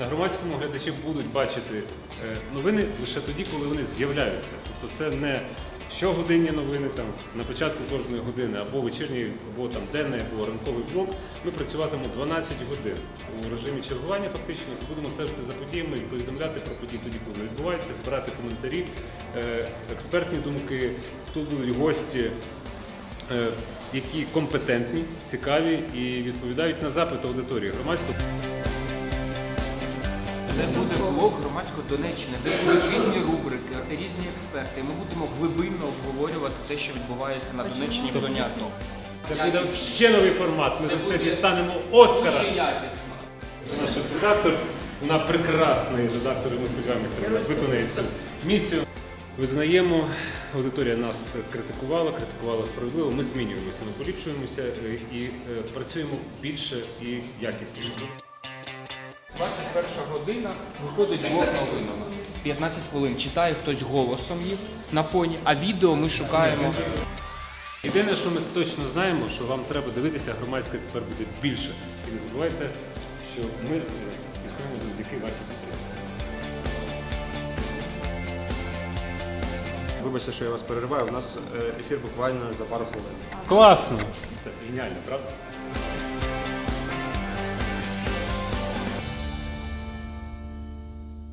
На громадському глядачі будуть бачити е, новини лише тоді, коли вони з'являються. Тобто це не щогодинні новини там на початку кожної години, або вечірній, або там денний, або ранковий блок. Ми працюватимемо 12 годин у режимі чергування. Фактично будемо стежити за подіями і повідомляти про події тоді, коли вони відбуваються, збирати коментарі, е, експертні думки. Тут будуть гості. е, Які компетентні, цікаві і відповідають на запит аудиторії громадського. Це буде блог громадської Донеччини, де будуть різні рубрики, різні експерти. Ми будемо глибинно обговорювати те, що відбувається на Донеччині в зоні АТО. Це буде ще новий формат. Ми за це дістанемо Оскара. Дуже якісно. Наш редактор, вона прекрасний редактор, і ми сподіваємося, вона виконає цю місію. Визнаємо, аудиторія нас критикувала, критикувала справедливо. Ми змінюємося, ми поліпшуємося е, і е, працюємо більше і якісніше. 21 година виходить блог новинами. 15 хвилин читає хтось голосом їх на фоні, а відео ми шукаємо. Єдине, що ми точно знаємо, що вам треба дивитися, громадське тепер буде більше. І не забувайте, що ми існуємо завдяки вашій підтримці. Вибачте, що я вас перериваю. У нас е, ефір буквально за пару хвилин. Класно! Це геніально, правда?